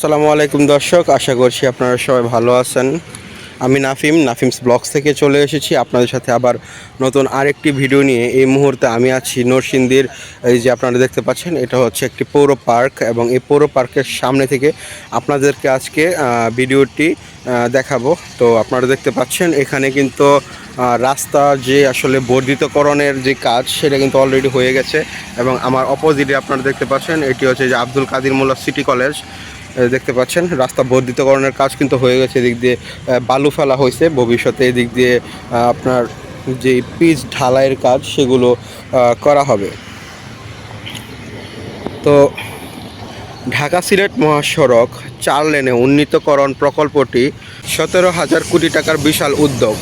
আসসালামু আলাইকুম দর্শক, আশা করছি আপনারা সবাই ভালো আছেন। আমি নাফিম, নাফিমস ব্লগস থেকে চলে এসেছি। আপনাদের সাথে আবার নতুন আরেকটি ভিডিও নিয়ে। এই মুহূর্তে আমি আছি নরসিংদীর, এই যে আপনারা দেখতে পাচ্ছেন, এটা হচ্ছে একটি পৌর পার্ক এবং এই পৌর পার্কের সামনে থেকে আপনাদেরকে আজকে ভিডিওটি দেখাবো। তো আপনারা দেখতে পাচ্ছেন, এখানে কিন্তু রাস্তা যে আসলে বর্ধিতকরণের যে কাজ, সেটা কিন্তু অলরেডি হয়ে গেছে। এবং আমার অপোজিটে আপনারা দেখতে পাচ্ছেন, এটি হচ্ছে যে আব্দুল কাদির মোল্লা সিটি কলেজ। দেখতে পাচ্ছেন, রাস্তা বর্ধিতকরণের কাজ কিন্তু হয়ে গেছে, এদিক দিয়ে বালু ফেলা হয়েছে। ভবিষ্যতে এদিক দিয়ে আপনার যে পিচ ঢালাইয়ের কাজ, সেগুলো করা হবে। তো, ঢাকা সিলেট মহাসড়ক, চার লেনে উন্নীতকরণ প্রকল্পটি সতেরো হাজার কোটি টাকার বিশাল উদ্যোগ।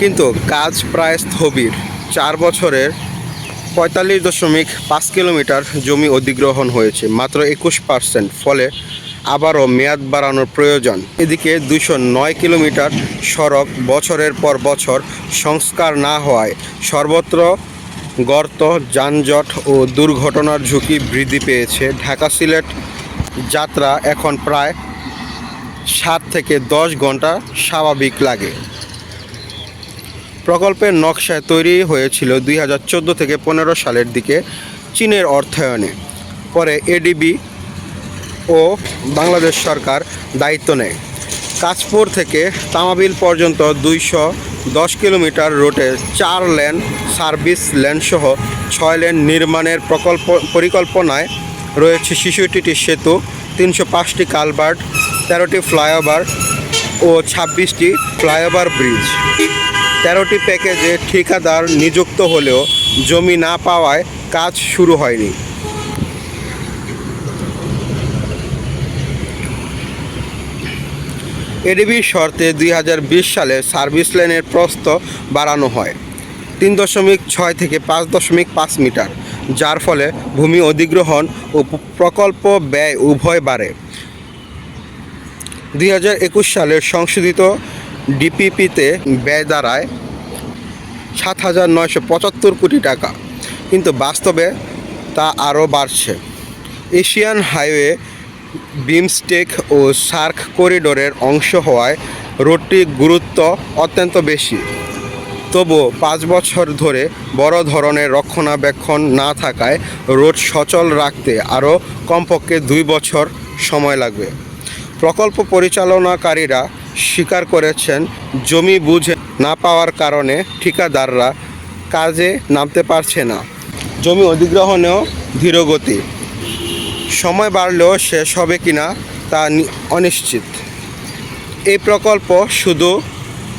কিন্তু কাজ প্রায় স্থবির। চার বছরের পঁয়তাল্লিশ দশমিক পাঁচ কিলোমিটার জমি অধিগ্রহণ হয়েছে। মাত্র একুশ পার্সেন্ট ফলে আবারও মেয়াদ বাড়ানোর প্রয়োজন। এদিকে দুশো নয় কিলোমিটার সড়ক বছরের পর বছর সংস্কার না হওয়ায় সর্বত্র গর্ত, যানজট ও দুর্ঘটনার ঝুঁকি বৃদ্ধি পেয়েছে। ঢাকা সিলেট যাত্রা এখন প্রায় সাত থেকে দশ ঘণ্টা স্বাভাবিক লাগে। প্রকল্পের নকশায় তৈরি হয়েছিল দুই হাজার চোদ্দ থেকে পনেরো সালের দিকে চীনের অর্থায়নে। পরে এডিবি ও বাংলাদেশ সরকার দায়িত্ব নেয়। কাঁচপুর থেকে তামাবিল পর্যন্ত দুইশো দশ কিলোমিটার রুটে চার লেন সার্ভিস লেন সহ ছয় লেন নির্মাণের প্রকল্প পরিকল্পনায় রয়েছে শিশুটিটি সেতু, তিনশো পাঁচটি কালভার্ট, তেরোটি ফ্লাইওভার ও ছাব্বিশটি ফ্লাইওভার ব্রিজ। তেরোটি প্যাকেজে ঠিকাদার নিযুক্ত হলেও জমি না পাওয়ায় কাজ শুরু হয়নি। এডিবির শর্তে দুই হাজার বিশ সালে সার্ভিস লেনের প্রস্থ বাড়ানো হয়। তিন দশমিক ছয় থেকে পাঁচ দশমিক পাঁচ মিটার, যার ফলে ভূমি অধিগ্রহণ ও প্রকল্প ব্যয় উভয় বাড়ে। দুই সালের সংশোধিত ডিপিপিতে ব্যয় দাঁড়ায় সাত হাজার নয়শো পঁচাত্তর কোটি টাকা। কিন্তু বাস্তবে তা আরও বাড়ছে। এশিয়ান হাইওয়ে বিমস্টেক ও সার্ক করিডোরের অংশ হওয়ায় রোডটির গুরুত্ব অত্যন্ত বেশি। তবুও পাঁচ বছর ধরে বড় ধরনের রক্ষণাবেক্ষণ না থাকায় রোড সচল রাখতে আরও কমপক্ষে দুই বছর সময় লাগবে। প্রকল্প পরিচালনাকারীরা স্বীকার করেছেন, জমি বুঝে না পাওয়ার কারণে ঠিকাদাররা কাজে নামতে পারছে না। জমি অধিগ্রহণেও ধীরগতি সময় বাড়লেও শেষ হবে কিনা তা অনিশ্চিত। এই প্রকল্প শুধু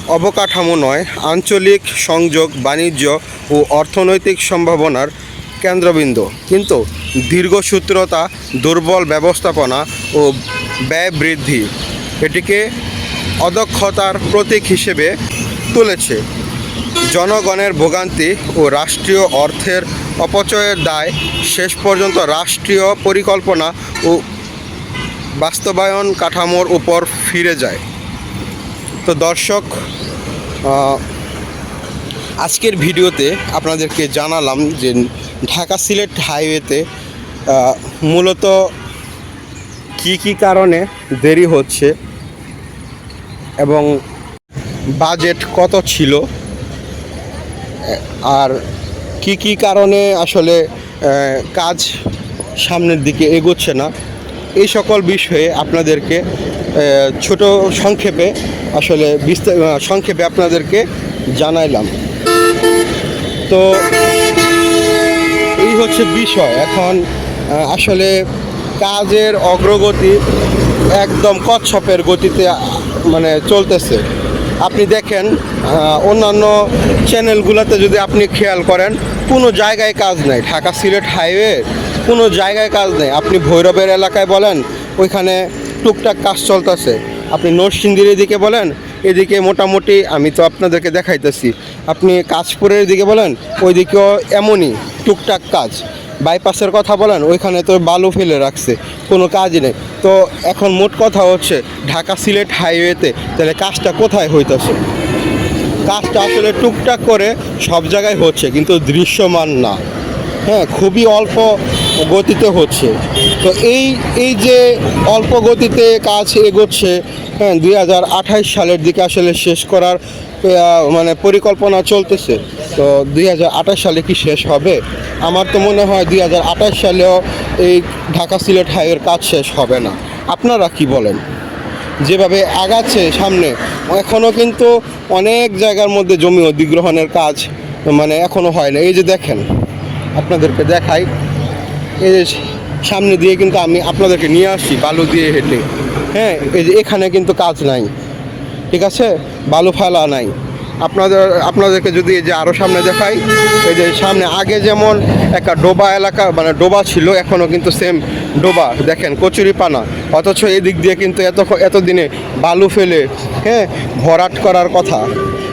অবকাঠামো নয়, আঞ্চলিক সংযোগ, বাণিজ্য ও অর্থনৈতিক সম্ভাবনার কেন্দ্রবিন্দু। কিন্তু দীর্ঘসূত্রতা, দুর্বল ব্যবস্থাপনা ও ব্যয় বৃদ্ধি, এটিকে অদক্ষতার প্রতীক হিসেবে তুলেছে। জনগণের ভোগান্তি ও রাষ্ট্রীয় অর্থের অপচয়ের দায় শেষ পর্যন্ত রাষ্ট্রীয় পরিকল্পনা ও বাস্তবায়ন কাঠামোর উপর ফিরে যায়। তো দর্শক আজকের ভিডিওতে আপনাদেরকে জানালাম যে ঢাকা সিলেট হাইওয়েতে মূলত কি কি কারণে দেরি হচ্ছে এবং বাজেট কত ছিল? আর কি কি কারণে আসলে কাজ সামনের দিকে এগোচ্ছে না? এই সকল বিষয়ে আপনাদেরকে ছোট সংক্ষেপে আসলে বিস্তার সংক্ষেপে আপনাদেরকে জানাইলাম। তো এই হচ্ছে বিষয়। এখন আসলে কাজের অগ্রগতি একদম কচ্ছপের গতিতে মানে চলতেছে। আপনি দেখেন অন্যান্য চ্যানেলগুলোতে যদি আপনি খেয়াল করেন, কোনো জায়গায় কাজ নেই। ঢাকা সিলেট হাইওয়ে, কোনো জায়গায় কাজ নেই। আপনি ভৈরবের এলাকায় বলেন, ওইখানে টুকটাক কাজ চলতেছে। আপনি নরসিংদীর এদিকে বলেন, এদিকে মোটামুটি আমি তো আপনাদেরকে দেখাইতেছি। আপনি কাশপুরের দিকে বলেন, ওইদিকেও এমনই টুকটাক কাজ। বাইপাসের কথা বলেন, ওইখানে তো বালু ফেলে রাখছে, কোনো কাজই নেই। তো এখন মোট কথা হচ্ছে, ঢাকা সিলেট হাইওয়েতে তাহলে কাজটা কোথায় হইতেছে? কাজটা আসলে টুকটাক করে সব জায়গায় হচ্ছে, কিন্তু দৃশ্যমান না। হ্যাঁ খুবই অল্প গতিতে হচ্ছে। তো এই এই যে অল্প গতিতে কাজ এগোচ্ছে হ্যাঁ দুই সালের দিকে আসলে শেষ করার মানে পরিকল্পনা চলতেছে। তো দুই হাজার আঠাশ সালে কি শেষ হবে? আমার তো মনে হয় দুই হাজার আঠাশ সালেও এই ঢাকা সিলেট হাইওয়ের কাজ শেষ হবে না। আপনারা কি বলেন? যেভাবে আগাচ্ছে সামনে এখনও কিন্তু অনেক জায়গার মধ্যে জমি অধিগ্রহণের কাজ মানে এখনও হয় না। এই যে দেখেন, আপনাদেরকে দেখাই। এই যে সামনে দিয়ে কিন্তু আমি আপনাদেরকে নিয়ে আসছি, বালু দিয়ে হেঁটে। হ্যাঁ এই যে এখানে কিন্তু কাজ নাই। ঠিক আছে? বালু ফেলা নাই। আপনাদের, আপনাদেরকে যদি এই যে আরও সামনে দেখাই, এই যে সামনে আগে যেমন একটা ডোবা এলাকা মানে ডোবা ছিল এখনও কিন্তু সেম ডোবা। দেখেন কচুরিপানা অথচ এই দিক দিয়ে কিন্তু এত, এতদিনে বালু ফেলে হ্যাঁ ভরাট করার কথা।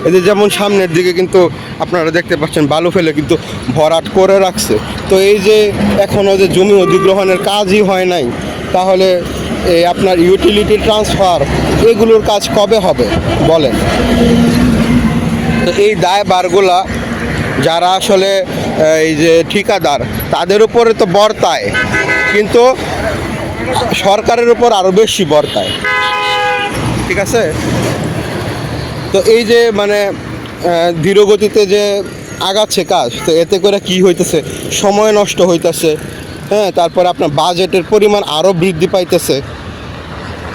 এই যে যেমন সামনের দিকে কিন্তু আপনারা দেখতে পাচ্ছেন, বালু ফেলে কিন্তু ভরাট করে রাখছে। তো এই যে এখনও যে জমি অধিগ্রহণের কাজই হয় নাই, তাহলে আপনার ইউটিলিটি ট্রান্সফার এগুলোর কাজ কবে হবে? বলেন। এই দায় বারগুলা যারা আসলে এই যে ঠিকাদার তাদের উপরে তো বর্তায় কিন্তু সরকারের উপর আরও বেশি বর্তায়। ঠিক আছে? তো এই যে মানে আহ, ধীর গতিতে যে আগাচ্ছে কাজ তো এতে করে কি হইতেছে? সময় নষ্ট হইতেছে। হ্যাঁ তারপরে আপনার বাজেটের পরিমাণ আরও বৃদ্ধি পাইতেছে।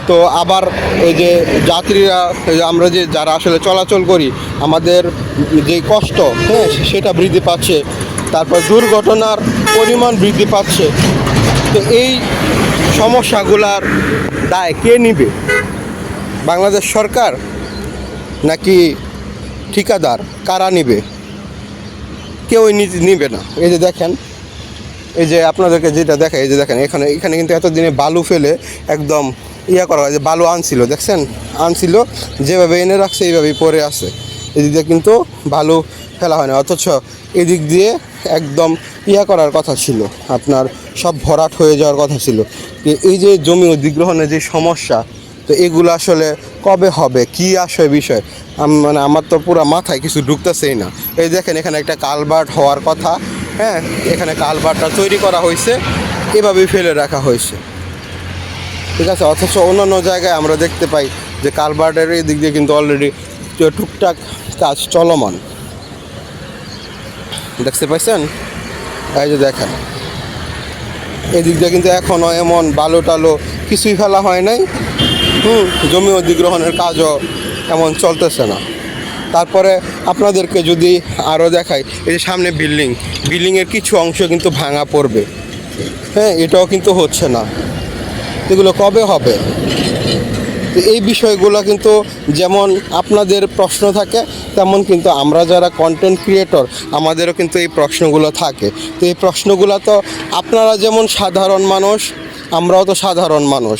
তো আবার এই যে যাত্রীরা আমরা যে, যারা আসলে চলাচল করি, আমাদের যে কষ্ট হ্যাঁ সেটা বৃদ্ধি পাচ্ছে। তারপর দুর্ঘটনার পরিমাণ বৃদ্ধি পাচ্ছে। তো এই সমস্যাগুলার দায় কে নিবে? বাংলাদেশ সরকার নাকি ঠিকাদার, কারা নিবে? কেউই নিবে না। এই যে দেখেন এই যে আপনাদেরকে যেটা দেখে এই যে দেখেন, এখানে এখানে কিন্তু এতদিনে বালু ফেলে একদম ইয়া করা হয় যে বালু আনছিল, দেখছেন? আনছিল, যেভাবে এনে রাখছে, এইভাবেই পরে আছে। এদিক দিয়ে কিন্তু বালু ফেলা হয় না। অথচ এদিক দিয়ে একদম ইয়া করার কথা ছিল। আপনার সব ভরাট হয়ে যাওয়ার কথা ছিল। এই যে জমি অধিগ্রহণের যে সমস্যা, তো এগুলো আসলে কবে হবে? কি আসে বিষয়? মানে আমার তো পুরো মাথায় কিছু ঢুকতেছেই না। এই দেখেন, এখানে একটা কালবার্ট হওয়ার কথা। হ্যাঁ এখানে কালবারটা তৈরি করা হয়েছে, এভাবেই ফেলে রাখা হয়েছে। ঠিক আছে, অথচ অন্যান্য জায়গায় আমরা দেখতে পাই যে কালবার্টের এই দিক দিয়ে কিন্তু অলরেডি টুকটাক কাজ চলমান। দেখতে পাইছেন? এই যে দেখেন। এদিক দিয়ে কিন্তু এখনও এমন বালু টালো কিছুই ফেলা হয় নাই। হুম, জমি অধিগ্রহণের কাজও এমন চলতেছে না। তারপরে আপনাদেরকে যদি আরও দেখাই, এই যে সামনে বিল্ডিং, বিল্ডিংয়ের কিছু অংশ কিন্তু ভাঙা পড়বে। হ্যাঁ এটাও কিন্তু হচ্ছে না। এগুলো কবে হবে? তো এই বিষয়গুলো কিন্তু যেমন আপনাদের প্রশ্ন থাকে, তেমন কিন্তু আমরা যারা কন্টেন্ট ক্রিয়েটর আমাদেরও কিন্তু এই প্রশ্নগুলো থাকে। তো এই প্রশ্নগুলো তো আপনারা যেমন সাধারণ মানুষ, আমরাও তো সাধারণ মানুষ।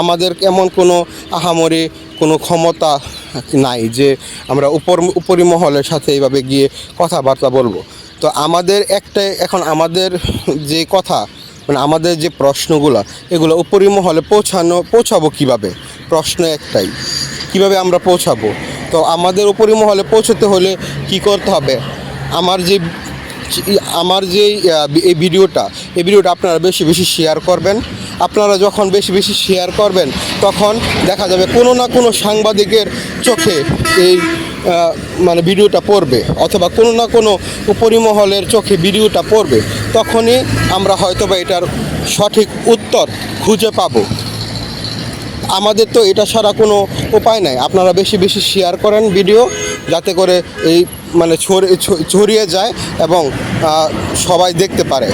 আমাদের এমন কোনো আহামরি, কোনো ক্ষমতা নাই যে আমরা উপর উপরিমহলের সাথে এইভাবে গিয়ে কথাবার্তা বলব। তো আমাদের একটাই এখন আমাদের যে কথা মানে আমাদের যে প্রশ্নগুলো, এগুলো উপরিমহলে পৌঁছানো পৌঁছাবো কীভাবে? প্রশ্ন একটাই, কীভাবে আমরা পৌঁছাবো? তো আমাদের উপরিমহলে পৌঁছতে হলে কি করতে হবে? আমার যে আমার যে এই ভিডিওটা এই ভিডিওটা আপনারা বেশি বেশি শেয়ার করবেন। আপনারা যখন বেশি বেশি শেয়ার করবেন, তখন দেখা যাবে কোনো না কোনো সাংবাদিকের চোখে এই মানে ভিডিওটা পড়বে অথবা কোনো না কোনো উপরিমহলের চোখে ভিডিওটা পড়বে। তখনই আমরা হয়তোবা এটার সঠিক উত্তর খুঁজে পাবো। আমাদের তো এটা ছাড়া কোনো উপায় নাই। আপনারা বেশি বেশি শেয়ার করেন ভিডিও যাতে করে এই মানে ছড়িয়ে যায় এবং সবাই দেখতে পারে।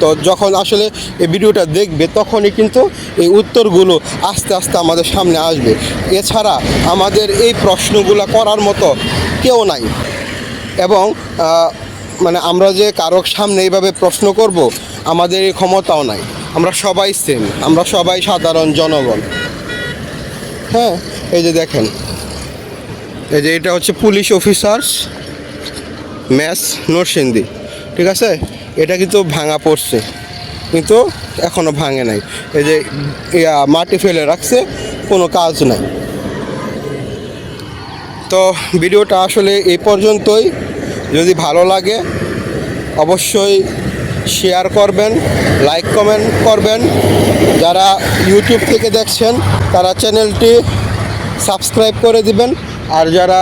তো যখন আসলে এই ভিডিওটা দেখবে, তখনই কিন্তু এই উত্তরগুলো আস্তে আস্তে আমাদের সামনে আসবে। এছাড়া আমাদের এই প্রশ্নগুলো করার মতো কেউ নাই। এবং মানে আমরা যে কারও সামনে এইভাবে প্রশ্ন করব, আমাদের এই ক্ষমতাও নাই। আমরা সবাই সেম আমরা সবাই সাধারণ জনগণ। হ্যাঁ এই যে দেখেন। এই যে এটা হচ্ছে পুলিশ অফিসার্স ম্যাস নরসিংদী। ঠিক আছে? এটা কিন্তু ভাঙা পড়ছে। কিন্তু এখনও ভাঙে নাই। এই যে মাটি ফেলে রাখছে, কোনো কাজ নাই। তো ভিডিওটা আসলে এই পর্যন্তই। যদি ভালো লাগে, অবশ্যই শেয়ার করবেন, লাইক কমেন্ট করবেন। যারা ইউটিউব থেকে দেখছেন, তারা চ্যানেলটি সাবস্ক্রাইব করে দিবেন। আর যারা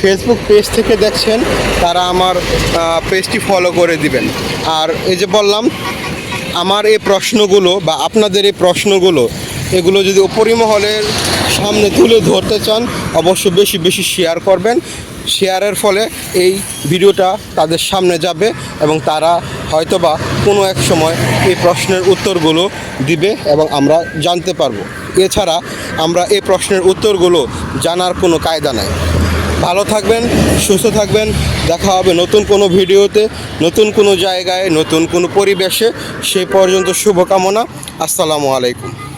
ফেসবুক পেজ থেকে দেখছেন, তারা আমার পেজটি ফলো করে দিবেন। আর এই যে বললাম, আমার এই প্রশ্নগুলো বা আপনাদের এই প্রশ্নগুলো, এগুলো যদি উপরিমহলের সামনে তুলে ধরতে চান, অবশ্যই বেশি বেশি শেয়ার করবেন। শেয়ারের ফলে এই ভিডিওটা তাদের সামনে যাবে এবং তারা হয়তোবা কোনো এক সময় এই প্রশ্নের উত্তরগুলো দিবে এবং আমরা জানতে পারব। এছাড়া আমরা এই প্রশ্নের উত্তরগুলো জানার কোনো কায়দা নাই। ভালো থাকবেন, সুস্থ থাকবেন। দেখা হবে নতুন কোনো ভিডিওতে, নতুন কোনো জায়গায়, নতুন কোনো পরিবেশে। সে পর্যন্ত শুভকামনা। আসসালামু আলাইকুম।